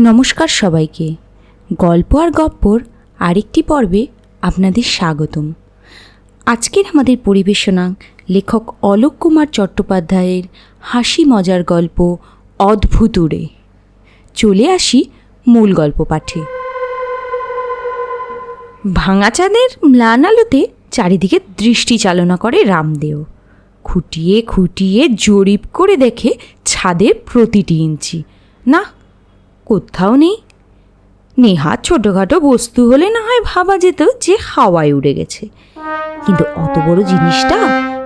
নমস্কার সবাইকে। গল্প আর গপ্পর আরেকটি পর্বে আপনাদের স্বাগতম। আজকের আমাদের পরিবেশনা লেখক অলোক কুমার চট্টোপাধ্যায়ের হাসি মজার গল্প অদ্ভুতুরে চলে আসি মূল গল্প পাঠে। ভাঙা চাঁদের ম্লান আলোতে চারিদিকে দৃষ্টি চালনা করে রামদেও। খুঁটিয়ে খুঁটিয়ে জরিপ করে দেখে ছাদের প্রতিটি ইঞ্চি। না কোথাও নেই। নেহাত ছোটোখাটো বস্তু হলে না হয় ভাবা যেত যে হাওয়ায় উড়ে গেছে। কিন্তু অত বড় জিনিসটা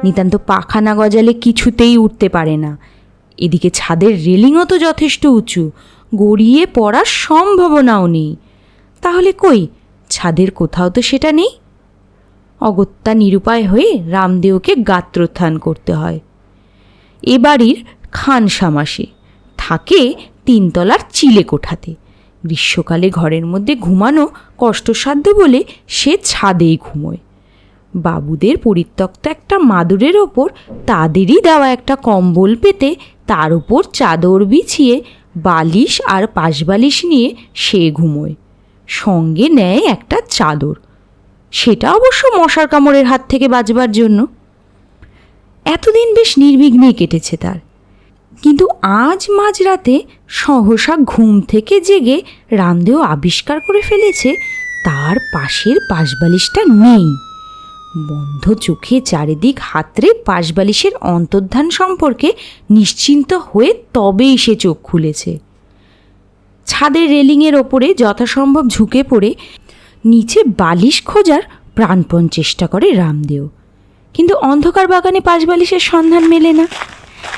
নিতান্ত পাখানা গজালে কিছুতেই উঠতে পারে না। এদিকে ছাদের রেলিংও তো যথেষ্ট উঁচু, গড়িয়ে পড়ার সম্ভাবনাও নেই। তাহলে কই? ছাদের কোথাও তো সেটা নেই। অগত্যা নিরুপায় হয়ে রামদেওকে গাত্রোত্থান করতে হয়। এ বাড়ির খান সামাসে থাকে তিনতলার চিলে কোঠাতে। গ্রীষ্মকালে ঘরের মধ্যে ঘুমানো কষ্টসাধ্য বলে সে ছাদেই ঘুমোয়। বাবুদের পরিত্যক্ত একটা মাদুরের ওপর তাদেরই দেওয়া একটা কম্বল পেতে তার উপর চাদর বিছিয়ে বালিশ আর পাশবালিশ নিয়ে সে ঘুমোয়। সঙ্গে নেয় একটা চাদর। সেটা অবশ্য মশার কামড়ের হাত থেকে বাঁচবার জন্য। এতদিন বেশ নির্বিঘ্নেই কেটেছে তার। কিন্তু আজ মাঝরাতে সহসা ঘুম থেকে জেগে রামদেও আবিষ্কার করে ফেলেছে, তার পাশের পাশবালিশটা নেই। বন্ধ চোখে চারিদিক হাতড়ে পাশবালিশের অন্তর্ধান সম্পর্কে নিশ্চিন্ত হয়ে তবেই সে চোখ খুলেছে। ছাদের রেলিংয়ের ওপরে যথাসম্ভব ঝুঁকে পড়ে নিচে বালিশ খোঁজার প্রাণপণ চেষ্টা করে রামদেও। কিন্তু অন্ধকার বাগানে পাশবালিশের সন্ধান মেলে না।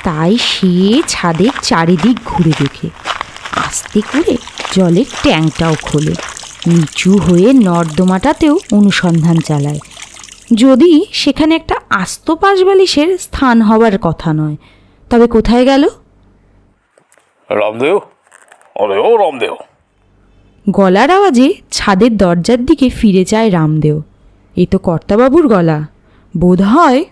তাই সে ছাদের চারিদিক ঘুরে দেখে। আস্তে করে জলের ট্যাঙ্কটাও খোলে। নিচু হয়ে নর্দমাটাতেও অনুসন্ধান চালায়। যদি সেখানে একটা আস্ত পাশবালিশের স্থান হওয়ার কথা নয় তবে কোথায় গেল? রামদেও? আরে ও রামদেও। গলার আওয়াজে ছাদের দরজার দিকে ফিরে যায় রামদেও। এ তো কর্তাবাবুর গলা। বোধ হয়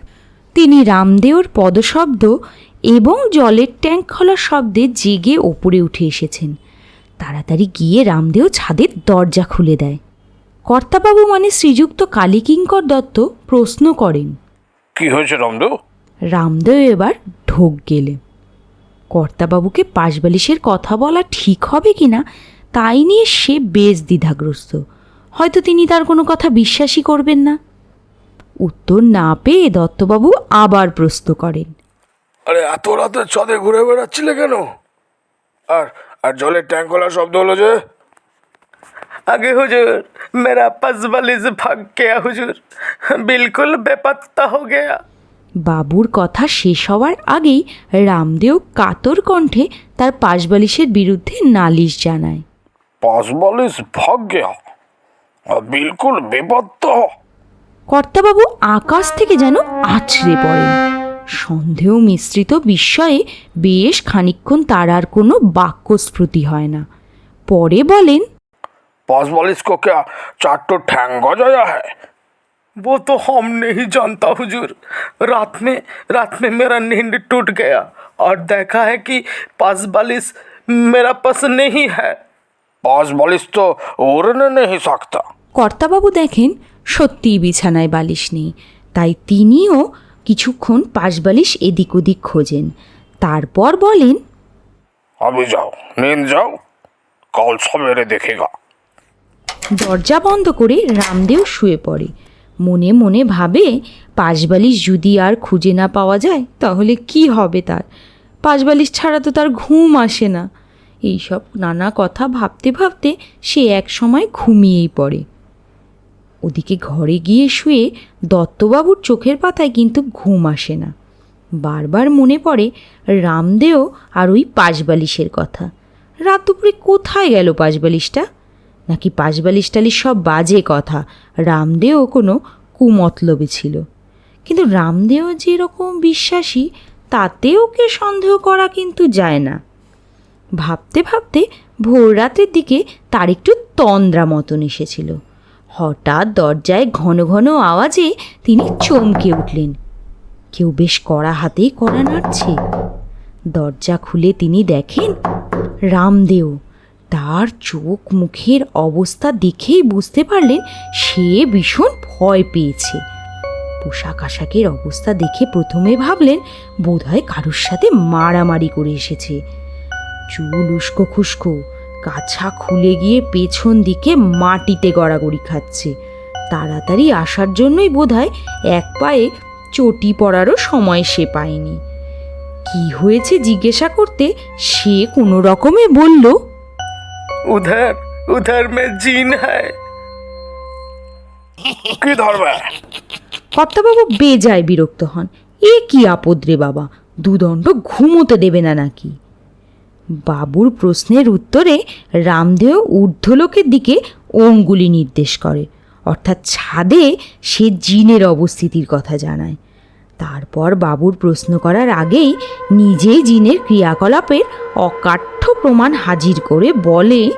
তিনি রামদেওর পদশব্দ এবং জলের ট্যাঙ্ক খোলার শব্দে জেগে ওপরে উঠে এসেছেন। তাড়াতাড়ি গিয়ে রামদেও ছাদের দরজা খুলে দেয়। কর্তাবাবু মানে শ্রীযুক্ত কালীকিঙ্কর দত্ত প্রশ্ন করেন কি হয়েছে রামদেও? রামদেও এবার ঢোক গেলে। কর্তাবাবুকে পাশবালিশের কথা বলা ঠিক হবে কিনা তাই নিয়ে সে বেশ দ্বিধাগ্রস্ত। হয়তো তিনি তার কোনো কথা বিশ্বাসই করবেন না। উত্তর না পেয়ে দত্তবাবু আবার প্রশ্ন করেন আরে এত রাতে ছাদে ঘুরে বেড়াচ্ছিলে কেন আর আর জলের ট্যাঙ্ক খোলার শব্দ হলো যে आगे हुजूर मेरा पजवलिज भाग गया हुजूर बिल्कुल बेपत्ता हो गया বাবুর কথা শেষ হওয়ার আগেই রামদেও কাতর কণ্ঠে তার পাশবালিশের বিরুদ্ধে নালিশ জানায় পাঁচ বালিশ ভাগ গেয়া আর বিলকুল বেপত্তা কর্তাবাবু আকাশ থেকে যেন আছড়ে পড়েন সন্দেহ মিশ্রিত বিস্ময়ে বেশ খানিকক্ষণ তার আর কোনো বাক্যস্ফূর্তি হয় না পরে বলেন पाँच बालिश को क्या चाटो ठैंग गजाया है वो तो हम नहीं जानता हुजूर रात में रात में मेरा नींद टूट गया और देखा है कि पास बालिश मेरा पास नहीं है पाँच बालिश तो उड़ने नहीं सकता কর্তাবাবু দেখেন সত্যিই বিছানায় বালিশ নেই। তাই তিনিও কিছুক্ষণ পাশ বালিশ এদিক ওদিক খোঁজেন। তারপর বলেন আমি যাও নিন যাও কাল সবেরে দেখে গা। দরজা বন্ধ করে রামদেও শুয়ে পড়ে। মনে মনে ভাবে পাশবালিশ যদি আর খুঁজে না পাওয়া যায় তাহলে কি হবে তার? পাশবালিশ ছাড়া তো তার ঘুম আসে না। এইসব নানা কথা ভাবতে ভাবতে সে এক সময় ঘুমিয়েই পড়ে। ওদিকে ঘরে গিয়ে শুয়ে দত্তবাবুর চোখের পাতায় কিন্তু ঘুম আসে না। বারবার মনে পড়ে রামদেও আর ওই পাশবালিশের কথা। রাত দুপুরে কোথায় গেল পাশবালিশটা? নাকি পাশবালিশ টালিশ সব বাজে কথা, রামদেও কোনো কুমতলবে ছিল। কিন্তু রামদেও যেরকম বিশ্বাসী তাতে ওকে সন্দেহ করা কিন্তু যায় না। ভাবতে ভাবতে ভোর রাতের দিকে তার একটু তন্দ্রা মতন এসেছিল। হঠাৎ দরজায় ঘন ঘন আওয়াজে তিনি চমকে উঠলেন। কেউ বেশ কড়া হাতেই কড়া নাড়ছে। দরজা খুলে তিনি দেখেন রামদেও তার চোখ মুখের অবস্থা দেখেই বুঝতে পারলেন সে ভীষণ ভয় পেয়েছে। পোশাক আশাকের অবস্থা দেখে প্রথমে ভাবলেন বোধহয় কারুর সাথে মারামারি করে এসেছে। চুল উস্কো খুস্কো কাছা খুলে গিয়ে পেছন দিকে মাটিতে গড়াগড়ি খাচ্ছে তাড়াতাড়ি আসার জন্যই বোধহয় এক পায়ে চটি পড়ারও সময় সে পায়নি কি হয়েছে জিজ্ঞাসা করতে সে কোনো রকমে বলল उधर उधर में जीन है কি ধরবে কর্তাবাবু বেজায় বিরক্ত হন এ কি আপদ রে বাবা দুদণ্ড ঘুমোতে দেবে না নাকি বাবুর প্রশ্নের উত্তরে রামদেহ ঊর্ধ্বলোকের দিকে অঙ্গুলি নির্দেশ করে। অর্থাৎ ছাদে সে জিনের অবস্থিতির কথা জানায়। তারপর বাবুর প্রশ্ন করার আগেই নিজেই জিনের ক্রিয়াকলাপের অকাঠ্য প্রমাণ হাজির করে বলে,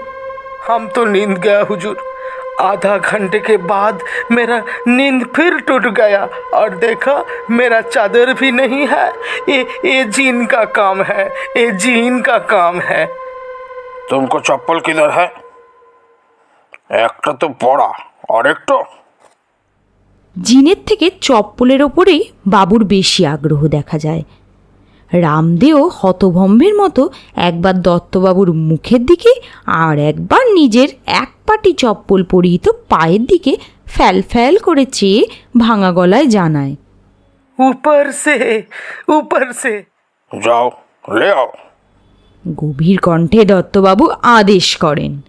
হাম তো নিন্দ গয়া হুজুর। आधा घंटे के बाद मेरा नींद फिर टूट गया और देखा मेरा चादर भी नहीं है ये ये जीन का काम है ये जीन का काम है तुमको चप्पल किधर है একটা তো পড়া আরেকটা জিনের থেকে চপ্পলের ওপরেই বাবুর বেশি আগ্রহ দেখা যায় রামদেও হতভম্বের মতো একবার দত্তবাবুর মুখের দিকে আর একবার নিজের এক পাটি চপ্পল পরিহিত পায়ের দিকে ফ্যাল ফ্যাল করে চেয়ে ভাঙা গলায় জানায় সে সে গভীর কণ্ঠে দত্তবাবু আদেশ করেন।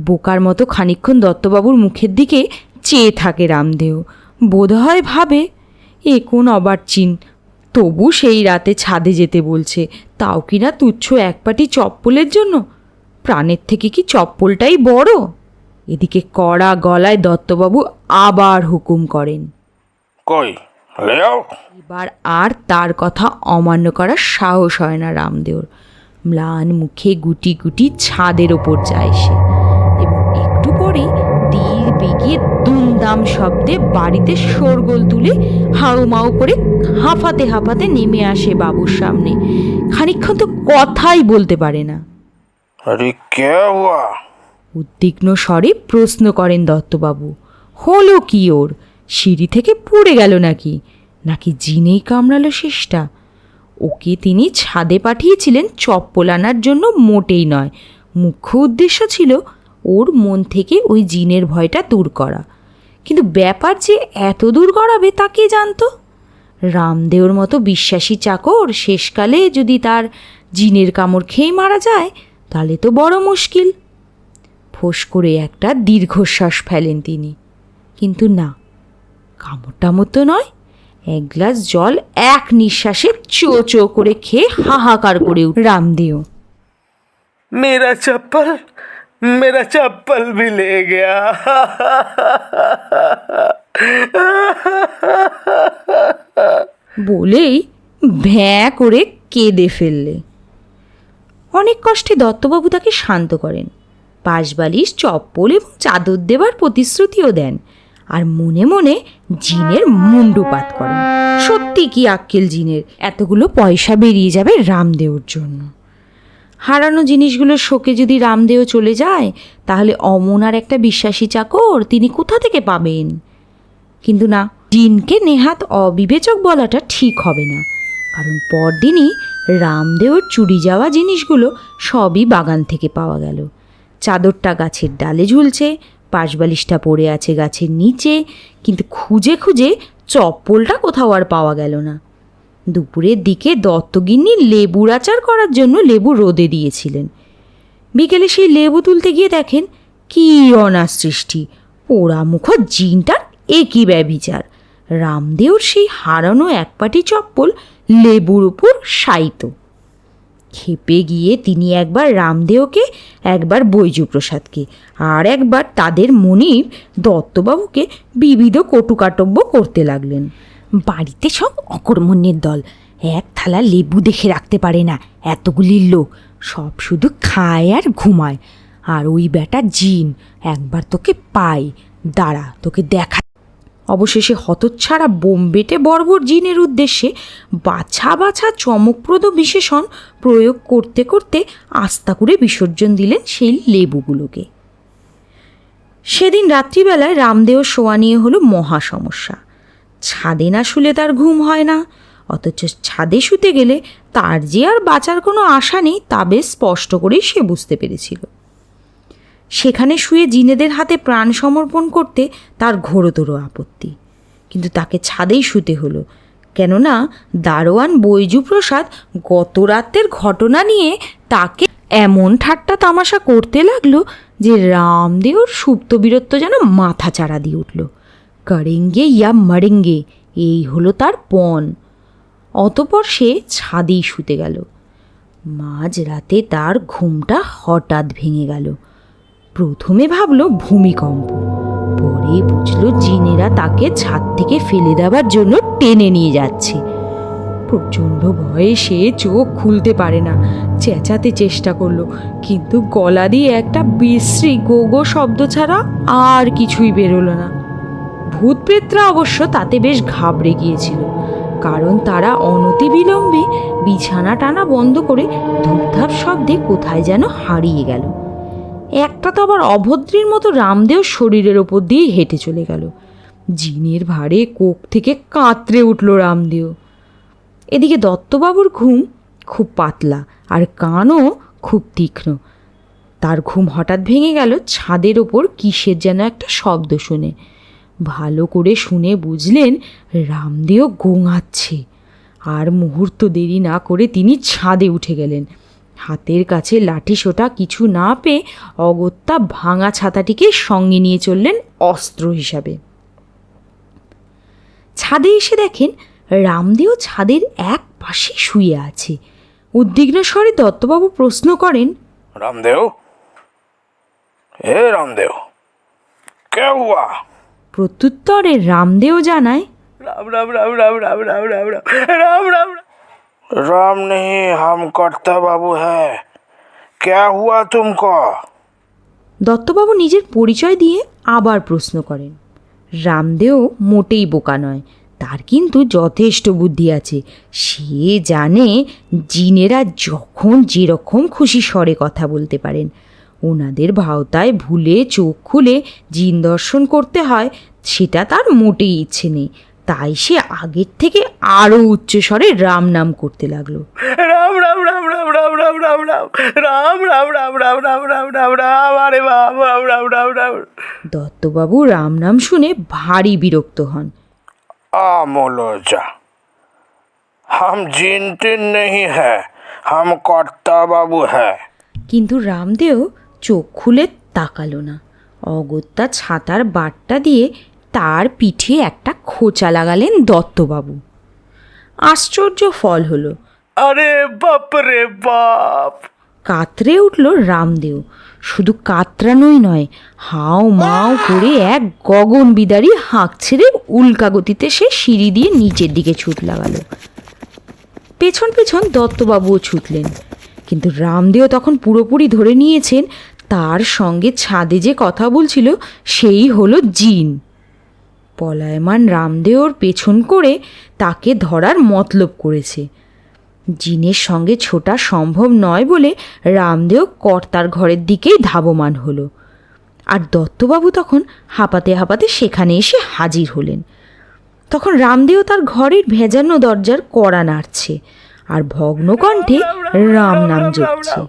বোকার মতো খানিক্ষণ দত্তবাবুর মুখের দিকে চেয়ে থাকে রামদেও। বোধহয় ভাবে এ কোন অবার্চিন তবু সেই রাতে ছাদে যেতে বলছে তাও কি না তুচ্ছ এক পাটি চপ্পলের জন্য? প্রাণের থেকে কি চপ্পলটাই বড়? এদিকে কড়া গলায় দত্তবাবু আবার হুকুম করেন। কই এবার আর তার কথা অমান্য করার সাহস হয় না রামদেওর। ম্লান মুখে গুটি গুটি ছাদের ওপর যায় সে। এবং একটু পরেই তীর বেগে দুমদাম শব্দে বাড়িতে শোরগোল তুলে হাউমাউ করে হাঁফাতে হাঁফাতে নেমে আসে বাবুর সামনে। খানিকক্ষণ তো কথাই বলতে পারে না। আরে কে হুয়া উদ্বিগ্ন স্বরে প্রশ্ন করেন দত্তবাবু হলো কি ওর? সিঁড়ি থেকে পড়ে গেল নাকি? নাকি জিনেই কামড়ালো শেষটা? ওকে তিনি ছাদে পাঠিয়েছিলেন চপ্পল আনার জন্য মোটেই নয়। মুখ্য উদ্দেশ্য ছিল ওর মন থেকে ওই জিনের ভয়টা দূর করা। কিন্তু ব্যাপার যে এত দূর গড়াবে তা কে জানতো? রামদেওর মতো বিশ্বাসী চাকর শেষকালে যদি তার জিনের কামড় খেয়ে মারা যায়, তাহলে তো বড় মুশকিল। ফোঁস করে একটা দীর্ঘশ্বাস ফেলেন তিনি। কিন্তু না কামড় টামড় তো নয়, এক গ্লাস জল এক নিঃশ্বাসে চো চো করে খেয়ে হাহাকার করে রামদেও। মেরা চপ্পল मेरा चप्पल भी ले गया বলেই ভ্যাঁ করে কেঁদে ফেললে অনেক কষ্টে দত্তবাবু তাকে শান্ত করেন পাশবালিশ চপ্পল এবং চাদর দেবার প্রতিশ্রুতিও দেন আর মনে মনে জিনের মুন্ডুপাত করেন সত্যি কি আক্কেল জিনের এতগুলো পয়সা বেরিয়ে যাবে রামদেওর জন্য হারানো জিনিসগুলোর শোকে যদি রামদেও চলে যায়, তাহলে অমন আর একটা বিশ্বাসী চাকর তিনি কোথা থেকে পাবেন? কিন্তু না দিনকে নেহাত অবিবেচক বলাটা ঠিক হবে না। কারণ পরদিনই রামদেওর চুরি যাওয়া জিনিসগুলো সবই বাগান থেকে পাওয়া গেল। চাদরটা গাছের ডালে ঝুলছে, পাশবালিশটা পড়ে আছে গাছের নিচে, কিন্তু খুঁজে খুঁজে চপ্পলটা কোথাও আর পাওয়া গেল না। দুপুরের দিকে দত্তগিন্নি লেবুর আচার করার জন্য লেবু রোদে দিয়েছিলেন। বিকেলে সেই লেবু তুলতে গিয়ে দেখেন, কি অনার সৃষ্টি। পোড়া মুখ জিনটার একই ব্যবিচার রামদেওর সেই হারানো একপাটি চপ্পল লেবুর উপর শায়িত। খেপে গিয়ে তিনি একবার রামদেওকে, একবার বৈজুপ্রসাদকে আর একবার তাদের মনির দত্তবাবুকে বিবিধ কটুকাটব্য করতে লাগলেন। বাড়িতে সব অকর্মণ্যের দল। এক থালা লেবু দেখে রাখতে পারে না এতগুলি লোক। সব শুধু খায় আর ঘুমায়। আর ওই বেটা জিন, একবার তোকে পাই। দাঁড়া, তোকে দেখা। অবশেষে হতচ্ছাড়া বোম্বেটে বর্বর জিনের উদ্দেশ্যে বাছা বাছা চমকপ্রদ বিশেষণ প্রয়োগ করতে করতে আস্তা করে বিসর্জন দিলেন সেই লেবুগুলোকে। সেদিন রাত্রিবেলায় রামদেও শোয়া নিয়ে হলো মহা সমস্যা। ছাদে না শুলে তার ঘুম হয় না। অথচ ছাদে শুতে গেলে তার যে আর বাঁচার কোনো আশা নেই, তা বেশ স্পষ্ট করেই সে বুঝতে পেরেছিল। সেখানে শুয়ে জিনেদের হাতে প্রাণ সমর্পণ করতে তার ঘোরতর আপত্তি। কিন্তু তাকে ছাদেই শুতে হলো। কেননা দারোয়ান বৈজু প্রসাদ গত রাতের ঘটনা নিয়ে তাকে এমন ঠাট্টা তামাশা করতে লাগল যে রামদেওর সুপ্ত বীরত্ব যেন মাথা চাড়া দিয়ে উঠল। করেঙ্গে ইয়া মারেঙ্গে, এই হলো তার পণ। অতপর সে ছাদেই শুতে গেল। মাঝ রাতে তার ঘুমটা হঠাৎ ভেঙে গেল। প্রথমে ভাবল ভূমিকম্প, পরে বুঝলো জিনেরা তাকে ছাদ থেকে ফেলে দেওয়ার জন্য টেনে নিয়ে যাচ্ছে। প্রচণ্ড ভয়ে সে চোখ খুলতে পারে না, চেঁচাতে চেষ্টা করল, কিন্তু গলা দিয়ে একটা বিশ্রী গো গো শব্দ ছাড়া আর কিছুই বেরোলো না। ভূতপ্রেতরা অবশ্য তাতে বেশ ঘাবড়ে গিয়েছিল, কারণ তারা অনতিবিলম্বে বিছানা টানা বন্ধ করে ধূপধাপ শব্দে কোথায় যেন হারিয়ে গেল। একটা তো আবার অভদ্রের মতো রামদেও শরীরের ওপর দিয়ে হেঁটে চলে গেল। জিনের ভারে কোক থেকে কাতরে উঠল রামদেও। এদিকে দত্তবাবুর ঘুম খুব পাতলা আর কানও খুব তীক্ষ্ণ। তার ঘুম হঠাৎ ভেঙে গেল ছাদের ওপর কিসের যেন একটা শব্দ শুনে। ভালো করে শুনে বুঝলেন রামদেও গোঙাচ্ছে। আর মুহূর্ত দেরি না করে তিনি ছাদে উঠে গেলেন। হাতের কাছে লাঠি সোটা কিছু না পেয়ে অগত্যা ভাঙা ছাতাটিকে সঙ্গে নিয়ে চললেন অস্ত্র হিসাবে। ছাদে এসে দেখেন রামদেও ছাদের এক পাশে শুয়ে আছে। উদ্বিগ্ন স্বরে দত্তবাবু প্রশ্ন করেন, রামদেও? হে রামদেও, কে হুয়া? প্রত্যুত্তরে রামদেও জানায় राम राम राम राम राम राम राम राम राम राम राम नहीं हम करता बाबू है क्या हुआ तुमको দত্তবাবু নিজের পরিচয় দিয়ে আবার প্রশ্ন করেন রামদেও মোটেই বোকা নয় তার কিন্তু যথেষ্ট বুদ্ধি আছে সে জানে জিনেরা যখন যেরকম খুশি স্বরে কথা বলতে পারেন ওনাদের ভাওতায় ভুলে চোখ খুলে জিন দর্শন করতে হয় সেটা তার মোটেই ইচ্ছে নেই তাই সে আগের থেকে আরও উচ্চস্বরে রাম নাম করতে লাগল রাম রাম রাম রাম রাম রাম রাম রাম রাম রাম রাম রাম রাম রাম রাম রাম আরে বাম রাম রাম রাম রাম দত্তবাবু রাম নাম শুনে ভারী বিরক্ত হন আমলজা হাম জিনটিন নেই হ্যাঁ হাম কর্তা বাবু হ্যাঁ কিন্তু রামদেও চোখ খুলে তাকালো না। অগত্যা ছাতার বাটটা দিয়ে তার পিঠে একটা খোঁচা লাগালেন দত্তবাবু। আশ্চর্য ফল হলো। আরে বাপরে বাপ! কাতরে উঠল রামদেও। শুধু কাতরানোই নয় হাও মাও করে এক গগন বিদারি হাঁক ছেড়ে উল্কা গতিতে সে সিঁড়ি দিয়ে নিচের দিকে ছুট লাগালো। পেছন পেছন দত্তবাবুও ছুটলেন। কিন্তু রামদেও তখন পুরোপুরি ধরে নিয়েছেন তার সঙ্গে ছাদে যে কথা বলছিল, সেই হলো জিন। পলায়মান রামদেওর পেছন করে তাকে ধরার মতলব করেছে। জিনের সঙ্গে ছোটা সম্ভব নয় বলে রামদেও কর্তার ঘরের দিকেই ধাবমান হলো। আর দত্তবাবু তখন হাঁপাতে হাঁপাতে সেখানে এসে হাজির হলেন। তখন রামদেও তার ঘরের ভেজানো দরজার কড়া নাড়ছে। আর ভগ্নকণ্ঠে রাম নাম জপছে।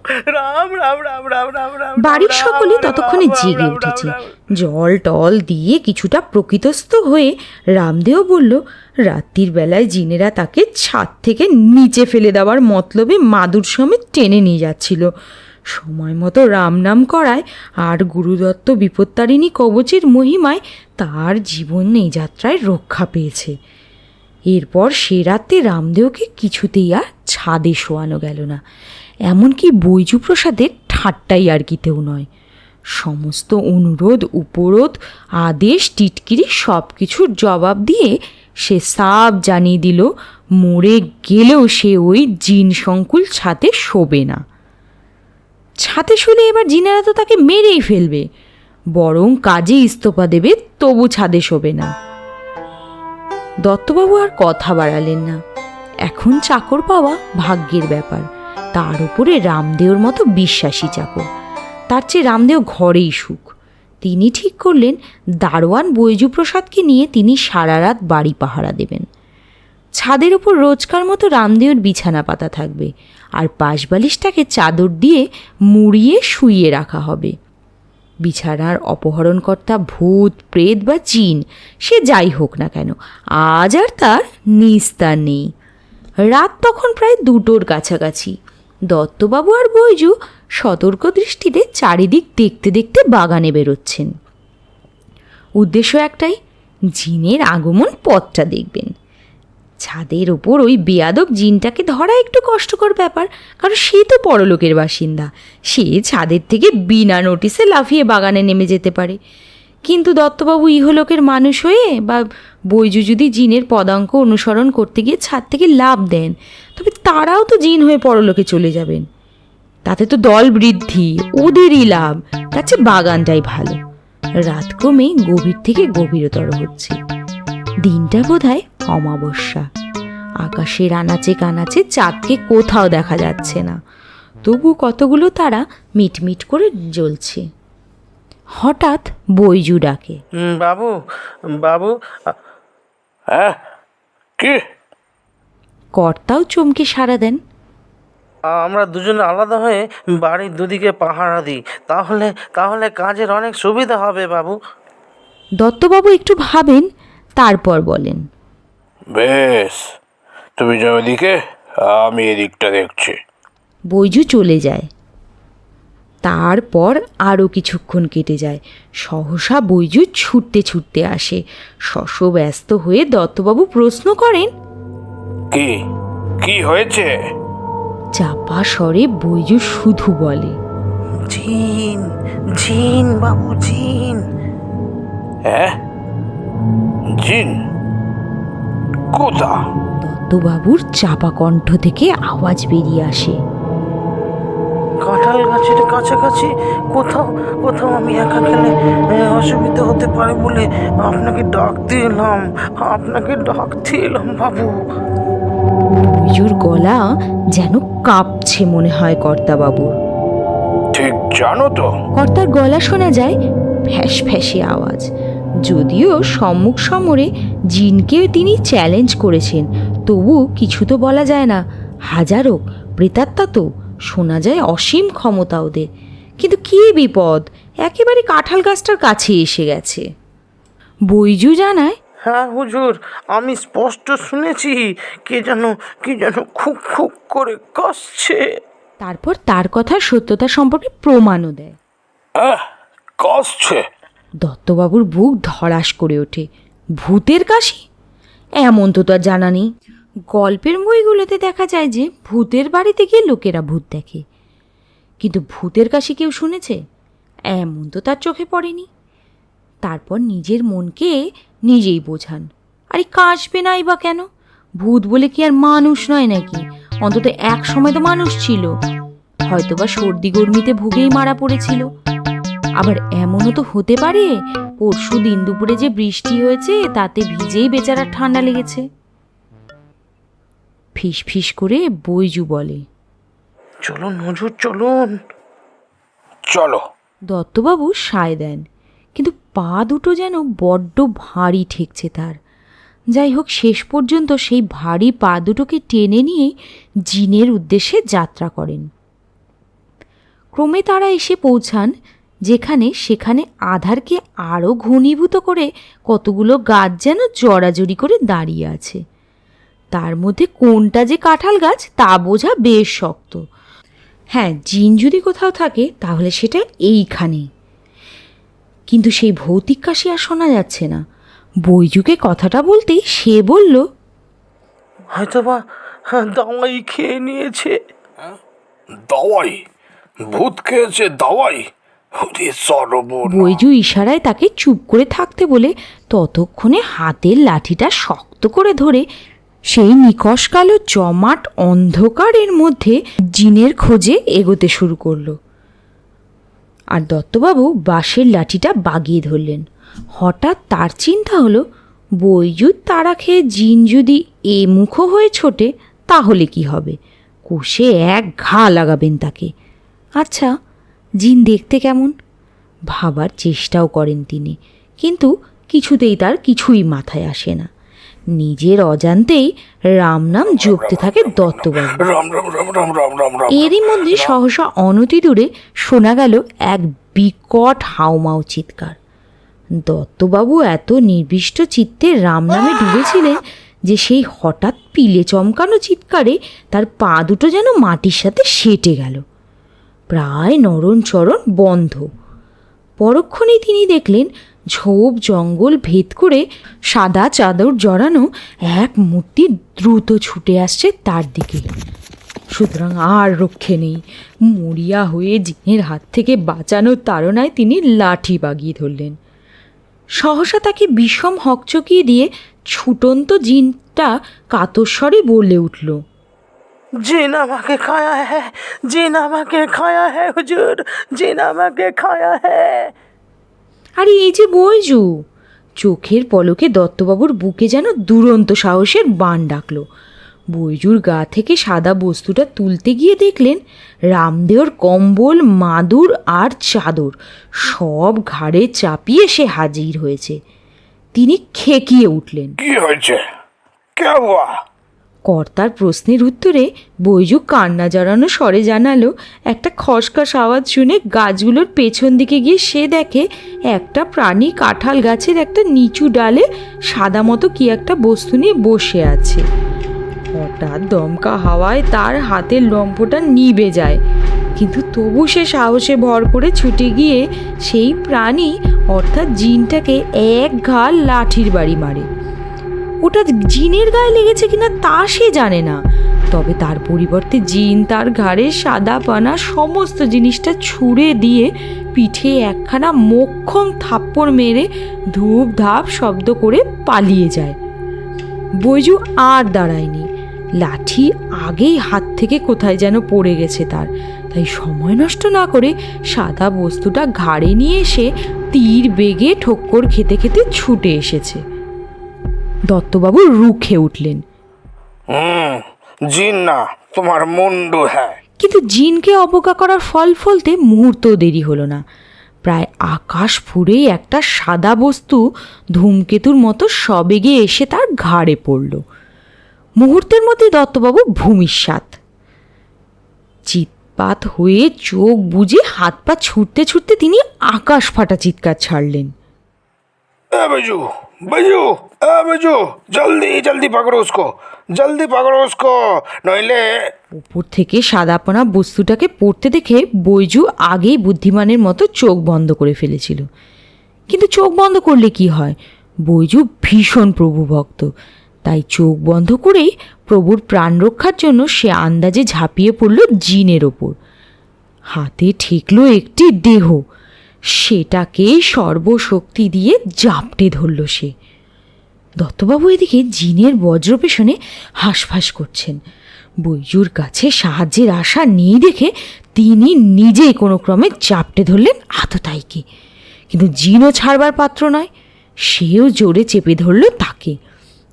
বাড়ির সকলে ততক্ষণে জেগে উঠেছে। জল টল দিয়ে কিছুটা প্রকৃতস্থ হয়ে রামদেও বলল রাত্রির বেলায় জিনেরা তাকে ছাদ থেকে নিচে ফেলে দেওয়ার মতলবে মাদুর সমেত টেনে নিয়ে যাচ্ছিল। সময় মতো রাম নাম করায় আর গুরুদত্ত বিপত্তারিণী কবচের মহিমায় তার জীবন এই যাত্রায় রক্ষা পেয়েছে। এরপর সে রাতে রামদেওকে কিছুতেই আর ছাদে শোয়ানো গেল না। এমনকি বৈজু প্রসাদের ঠাট্টাই আর কিতেও নয়। সমস্ত অনুরোধ, উপরোধ, আদেশ, টিটকিরি সব কিছুর জবাব দিয়ে সে সাপ জানিয়ে দিল, মরে গেলেও সে ওই জিন সংকুল ছাতে শোবে না। ছাতে শুলে এবার জিনেরা তো তাকে মেরেই ফেলবে, বরং কাজে ইস্তফা দেবে তবু ছাদে শোবে না। দত্তবাবু আর কথা বাড়ালেন না। এখন চাকর পাওয়া ভাগ্যের ব্যাপার। তার উপরে রামদেওর মতো বিশ্বাসী চাকর। তার চেয়ে রামদেও ঘরেই সুখ। তিনি ঠিক করলেন, দারোয়ান বৈজু প্রসাদকে নিয়ে তিনি সারা রাত বাড়ি পাহারা দেবেন। ছাদের ওপর রোজকার মতো রামদেওর বিছানা পাতা থাকবে। আর পাশবালিশটাকে চাদর দিয়ে মুড়িয়ে শুইয়ে রাখা হবে। বিছানার অপহরণকর্তা ভূত, প্রেত বা চিন, সে যাই হোক না কেন, আজ আর তার নিস্তার নেই। রাত তখন প্রায় দুটোর কাছাকাছি। দত্তবাবু আর বৈজু সতর্ক দৃষ্টিতে চারিদিক দেখতে দেখতে বাগানে বেরোচ্ছেন। উদ্দেশ্য একটাই, জিনের আগমন পথটা দেখবেন। ছাদের ওপর ওই বেয়াদব জিনটাকে ধরা একটু কষ্টকর ব্যাপার, কারণ সে তো পরলোকের বাসিন্দা। সে ছাদের থেকে বিনা নোটিসে লাফিয়ে বাগানে নেমে যেতে পারে। কিন্তু দত্তবাবু ইহলোকের মানুষ হয়ে বা বৈজু যদি জিনের পদাঙ্ক অনুসরণ করতে গিয়ে ছাদ থেকে লাভ দেন, তবে তারাও তো জিন হয়ে পরলোকে চলে যাবেন। তাতে তো দল বৃদ্ধি, ওদেরই লাভ, তার চেয়ে বাগানটাই ভালো। রাত কমে গভীর থেকে গভীরতর হচ্ছে। দিনটা বোধহয় অমাবস্যা। আকাশের আনাচে কানাচে চাঁদকে কোথাও দেখা যাচ্ছে না। তবু কতগুলো তারা মিটমিট করে জ্বলছে। হঠাৎ বৈজু ডাকে। বাবু বাবু হ্যাঁ কি? কর্তাও চমকে সাড়া দেন। আমরা দুজনে আলাদা হয়ে বাড়ির দুদিকে পাহারা দিই। তাহলে তাহলে কাজের অনেক সুবিধা হবে বাবু। দত্তবাবু একটু ভাবেন তারপর বলেন। বেশ তুমি যাও এদিকে আমি এদিকটা দেখছি। বৈজু চলে যায়। তারপর আরও কিছুক্ষণ কেটে যায়। সহসা বৈজু ছুটতে ছুটতে আসে। শশ ব্যস্ত হয়ে দত্তবাবু প্রশ্ন করেন কি? কি হয়েছে? চাপা স্বরে বৈজু শুধু বলে জিন জিন বাবু জিন। হ্যাঁ? জিন কোথা? দত্তবাবুর চাপা কণ্ঠ থেকে আওয়াজ বেরিয়ে আসে। কাঁঠাল গাছের কাছাকাছি কোথাও কোথাও আমি একা গেলে অসুবিধা হতে পারে বলে আপনাকে ডাকতে এলাম। আপনাকে ডাকতে এলাম বাবু। বৈজুর গলা যেন কাঁপছে মনে হয় কর্তা কর্তাবাবুর। ঠিক জানো তো। কর্তার গলা শোনা যায় ফ্যাস ফ্যাসে আওয়াজ। যদিও সম্মুখ সমরে জিনকে তিনি চ্যালেঞ্জ করেছেন তবু কিছু তো বলা যায় না। হাজারো প্রেতাত্মা তো শোনা যায় অসীম ক্ষমতা ওদের। কিন্তু কী বিপদ? একেবারে কাঁঠাল গাছটার কাছে এসে গেছে। বৈজু জানায় হ্যাঁ হুজুর আমি স্পষ্ট শুনেছি কে যেন কে যেন খুব খুব করে কাশছে তারপর তার কথার সত্যতা সম্পর্কে প্রমাণও দেয়। কষছে। দত্তবাবুর বুক ধড়াস করে ওঠে। ভূতের কাশি? এমন তো তার জানা নেই। গল্পের বইগুলোতে দেখা যায় যে ভূতের বাড়িতে গিয়ে লোকেরা ভূত দেখে। কিন্তু ভূতের কাশি কেউ শুনেছে? এমন তো তার চোখে পড়েনি। তারপর নিজের মনকে নিজেই বোঝান। আরে কাশবে নাই বা কেন? ভূত বলে কি আর মানুষ নয় নাকি? অন্তত এক সময় তো মানুষ ছিল। হয়তোবা সর্দি গর্মিতে ভুগেই মারা পড়েছিল। আবার এমনও তো হতে পারে পরশু দিন দুপুরে যে বৃষ্টি হয়েছে তাতে ভিজেই বেচারা ঠান্ডা লেগেছে। ফিস ফিস করে বৈজু বলে চলুন হুজুর চলুন। চলো। দত্তবাবু সায় দেন কিন্তু পা দুটো যেন বড্ড ভারী ঠেকছে তার। যাই হোক শেষ পর্যন্ত সেই ভারী পা দুটোকে টেনে নিয়ে জিনের উদ্দেশ্যে যাত্রা করেন। ক্রমে তারা এসে পৌঁছান যেখানে সেখানে আধারকে আরও ঘনীভূত করে কতগুলো গাছ যেন জড়াজড়ি করে দাঁড়িয়ে আছে। তার মধ্যে কোনটা যে কাঁঠাল গাছ তা বোঝা বেশ শক্ত। হ্যাঁ জিন যদি কোথাও থাকে তাহলে সেটা এইখানে কিন্তু সেই ভৌতিক কাশি আর শোনা যাচ্ছে না। বৈজুকে কথাটা বলতেই সে বলল হয়তোবা হ্যাঁ, দাওয়াই খেয়ে নিয়েছে। দাওয়াই? ভূত খেয়েছে দাওয়াই? বৈজু ইশারায় তাকে চুপ করে থাকতে বলে ততক্ষণে হাতের লাঠিটা শক্ত করে ধরে সেই নিকশ কালো জমাট অন্ধকারের মধ্যে জিনের খোঁজে এগোতে শুরু করল। আর দত্তবাবু বাঁশের লাঠিটা বাগিয়ে ধরলেন। হঠাৎ তার চিন্তা হলো বৈজুত তারা খেয়ে জিন যদি এ মুখো হয়ে ছোটে, তাহলে কি হবে? কষে এক ঘা লাগাবেন তাকে। আচ্ছা জিন দেখতে কেমন? ভাবার চেষ্টাও করেন তিনি কিন্তু কিছুতেই তার কিছুই মাথায় আসে না। নিজের অজান্তেই রাম নাম জপতে থাকে দত্তবাবু এরই মধ্যে সহসা অনতি দূরে শোনা গেল এক বিকট হাউমাউ চিৎকার। দত্তবাবু এত নির্বিষ্ট চিত্তে রাম নামে ডুবেছিলেন যে সেই হঠাৎ পিলে চমকানো চিৎকারে তার পা দুটো যেন মাটির সাথে সেটে গেল। প্রায় নরণ চরণ বন্ধ। পরক্ষণেই তিনি দেখলেন ঝোপ জঙ্গল ভেদ করে সাদা চাদর জড়ানো এক মূর্তি দ্রুত ছুটে আসছে তার দিকে। সুতরাং আর রক্ষে নেই। মরিয়া হয়ে জিনের হাত থেকে বাঁচানোর তাড়নায় তিনি লাঠি বাগিয়ে ধরলেন। সহসা তাকে বিষম হকচকিয়ে দিয়ে ছুটন্ত জিনটা কাতস্বরে বলে উঠল जिन আমাকে খায়া হ্যাঁ জিন আমাকে খায়া হ্যাঁ হুজুর জিন আমাকে খায়া হ্যাঁ আরে এই যে বৈজু চোখের পলকে দত্তবাবুর বুকে যেন দুরন্ত সাহসের বান ডাকলো। বৈজুর গা থেকে সাদা বস্তুটা তুলতে গিয়ে দেখলেন রামদেওর কম্বল মাদুর আর চাদর সব ঘাড়ে চাপিয়ে সে হাজির হয়েছে। তিনি খেকিয়ে উঠলেন। কি হয়েছে? কে কর্তার প্রশ্নের উত্তরে বৈজু কান্না জড়ানো স্বরে জানালো, একটা খসখস আওয়াজ শুনে গাছগুলোর পেছন দিকে গিয়ে সে দেখে একটা প্রাণী কাঁঠাল গাছের একটা নিচু ডালে সাদা মতো কি একটা বস্তু নিয়ে বসে আছে। হঠাৎ দমকা হাওয়ায় তার হাতের লম্ফটা নিভে যায়, কিন্তু তবু সে সাহসে ভর করে ছুটে গিয়ে সেই প্রাণী অর্থাৎ জিনটাকে এক ঘাল লাঠির বাড়ি মারে। ওটা জিনের গায়ে লেগেছে কিনা তা সে জানে না। তবে তার পরিবর্তে জিন, তার ঘাড়ে সাদা পানা সমস্ত জিনিসটা ছুঁড়ে দিয়ে পিঠে একখানা মোক্ষম থাপ্পড় মেরে ধূপ ধাপ শব্দ করে পালিয়ে যায়। বৈজু আর দাঁড়ায়নি। লাঠি আগেই হাত থেকে কোথায় যেন পড়ে গেছে তার। তাই সময় নষ্ট না করে সাদা বস্তুটা ঘাড়ে নিয়ে এসে তীর বেগে ঠক্কর খেতে খেতে ছুটে এসেছে। দত্তবাবু রুখে উঠলেন। হুম জিন না তোমার মুন্ডু হ্যাঁ কিন্তু জিনকে অবজ্ঞা করার ফল ফলতে মুহূর্ত দেরি হলো না। প্রায় আকাশ ফুরেই একটা সাদা বস্তু ধূমকেতুর মতো সবেগে এসে তার ঘাড়ে পড়ল। মুহূর্তের মধ্যে দত্তবাবু ভূমিষ্যাত চিৎপাত হয়ে চোখ বুজে হাত পা ছুটতে ছুটতে তিনি আকাশ ফাটা চিৎকার ছাড়লেন। बजू बजू ए बजू जल्दी जल्दी पकड़ो उसको जल्दी पकड़ो उसको नइले উপর থেকে সাদাপনা বস্তুটাকে পড়তে দেখে বৈজু আগেই বুদ্ধিমানের মতো চোখ বন্ধ করে ফেলেছিল কিন্তু চোখ বন্ধ করলে কি হয় বৈজু ভীষণ প্রভু ভক্ত তাই চোখ বন্ধ করেই প্রভুর প্রাণ রক্ষার জন্য সে আন্দাজে ঝাঁপিয়ে পড়ল জিনের ওপর হাতে ঠেকলো একটি দেহ সেটাকে সর্বশক্তি দিয়ে জাপটে ধরল সে। দত্তবাবু এদিকে জিনের বজ্র পেছনে হাঁসফাঁস করছেন। বৈজুর কাছে সাহায্যের আশা নেই দেখে তিনি নিজেই কোনো ক্রমে চাপটে ধরলেন আততাইকে কিন্তু জিনও ছাড়বার পাত্র নয়, সেও জোরে চেপে ধরল তাকে।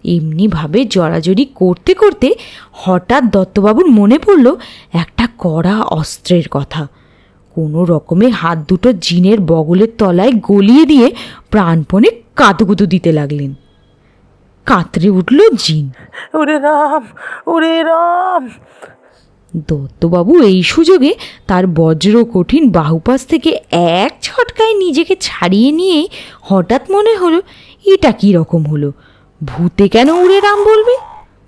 এমনিভাবে জড়াজড়ি করতে করতে হঠাৎ দত্তবাবুর মনে পড়ল একটা কড়া অস্ত্রের কথা। কোনো রকমে হাত দুটো জিনের বগলের তলায় গলিয়ে দিয়ে প্রাণপণে কাতুকুতু দিতে লাগলেন। কাতরে উঠল জিন। ওরে রাম ওরে রাম। দত্তবাবু এই সুযোগে তার বজ্র কঠিন বাহুপাশ থেকে এক ছটকায় নিজেকে ছাড়িয়ে নিয়ে হঠাৎ মনে হলো এটা কী রকম হলো? ভূতে কেন উড়ে রাম বলবে?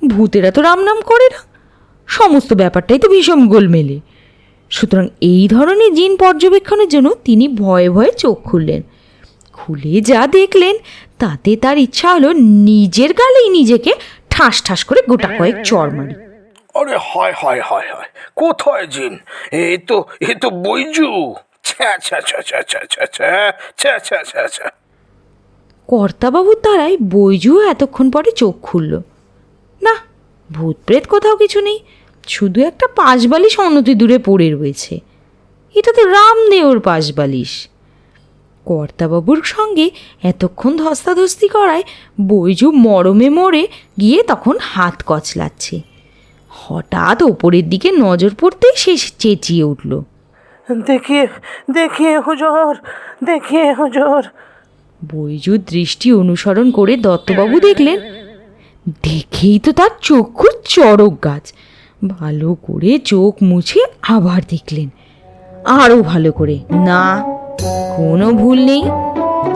ভূতেরা তো রাম নাম করে না। সমস্ত ব্যাপারটাই তো ভীষণ গোলমেলে। সুতরাং এই ধরনের জিন পর্যবেক্ষণের জন্য তিনি ভয়ে ভয়ে চোখ খুললেন খুলে যা দেখলেন তাতে তার ইচ্ছা হলো নিজের গালেই নিজেকে ঠাস ঠাস করে গোটা কয়েক চর মারি আরে হয় হয় হয় হয় কোথায় জিন এ তো এ তো বৈজু কর্তাবাবুর তারাই বৈজু এতক্ষণ পরে চোখ খুলল না ভূত প্রেত কোথাও কিছু নেই শুধু একটা পাশবালিশ অনতি দূরে পড়ে রয়েছে। এটা তো রামদেওর পাশবালিশ। কর্তাবাবুর সঙ্গে এতক্ষণ ধস্তাধস্তি করায় বৈজু মরমে মরে গিয়ে তখন হাত কচলাচ্ছে। হঠাৎ ওপরের দিকে নজর পড়তেই সে চেঁচিয়ে উঠল। দেখে দেখে হুজোর দেখে হুজোর। বৈজু দৃষ্টি অনুসরণ করে দত্তবাবু দেখলেন দেখেই তো তার চক্ষু চড়ক গাছ। ভালো করে চোখ মুছে আবার দেখলেন। আরও ভালো করে। না, কোনো ভুল নেই।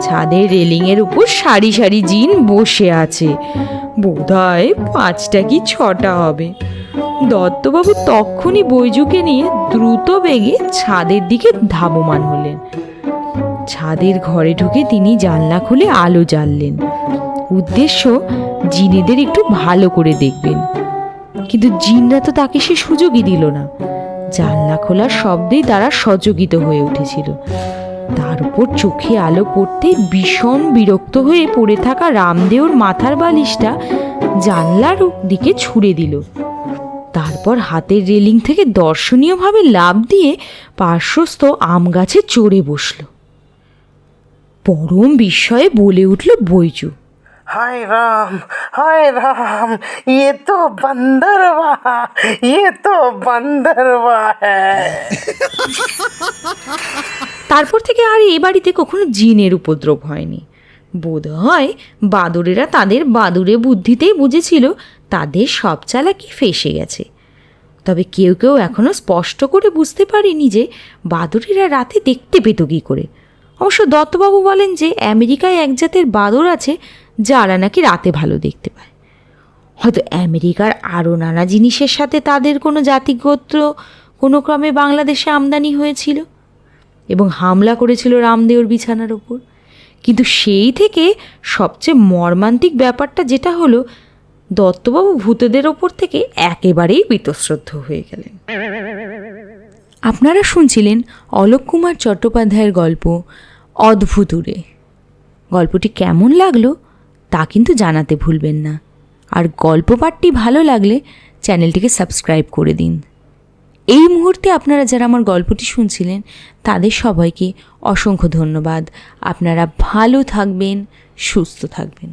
ছাদের রেলিংয়ের উপর সারি সারি জিন বসে আছে। বোধহয় পাঁচটা কি ছটা হবে। দত্তবাবু তক্ষুনি বৈজুকে নিয়ে দ্রুত বেগে ছাদের দিকে ধাবমান হলেন। ছাদের ঘরে ঢুকে তিনি জানলা খুলে আলো জ্বাললেন। উদ্দেশ্য জিনেদের একটু ভালো করে দেখবেন। কিন্তু জিনরা তো তাকে সে সুযোগই দিল না। জানলা খোলার শব্দেই তারা সচকিত হয়ে উঠেছিল। তার উপর চোখে আলো পড়তেই ভীষণ বিরক্ত হয়ে পড়ে থাকা রামদেওর মাথার বালিশটা জানলার দিকে ছুঁড়ে দিল। তারপর হাতের রেলিং থেকে দর্শনীয়ভাবে লাভ দিয়ে পার্শ্বস্থ আম গাছে চড়ে বসল। পরম বিস্ময়ে বলে উঠল বৈজু हाय राम हाय राम ये तो बंदरवा ये तो बंदरवा है তারপর থেকে আর এ বাড়িতে কখনো জিনের উপদ্রব হয়নি বোধ হয় বাদরেরা তাদের বাদুরে বুদ্ধিতেই বুঝেছিল তাদের সব চালাকি ফেসে গেছে তবে কেউ কেউ এখনও স্পষ্ট করে বুঝতে পারেনি যে বাদরেরা রাতে দেখতে পেত কী করে অবশ্য দত্তবাবু বলেন যে আমেরিকায় এক জাতের বাদর আছে যারা নাকি রাতে ভালো দেখতে পায়। হয়তো আমেরিকার আরও নানা জিনিসের সাথে তাদের কোনো জাতিগোত্র কোনো ক্রমে বাংলাদেশে আমদানি হয়েছিল এবং হামলা করেছিল রামদেওর বিছানার ওপর। কিন্তু সেই থেকে সবচেয়ে মর্মান্তিক ব্যাপারটা যেটা হলো, দত্তবাবু ভূতেদের ওপর থেকে একেবারেই বীতশ্রদ্ধ হয়ে গেলেন। আপনারা শুনছিলেন অলোক কুমার চট্টোপাধ্যায়ের গল্প অদ্ভুতুরে গল্পটি কেমন লাগল? তা কিন্তু জানাতে ভুলবেন না। আর গল্প পাঠটি ভালো লাগলে চ্যানেলটিকে সাবস্ক্রাইব করে দিন। এই মুহূর্তে আপনারা যারা আমার গল্পটি শুনছিলেন, তাদের সবাইকে অসংখ্য ধন্যবাদ। আপনারা ভালো থাকবেন, সুস্থ থাকবেন।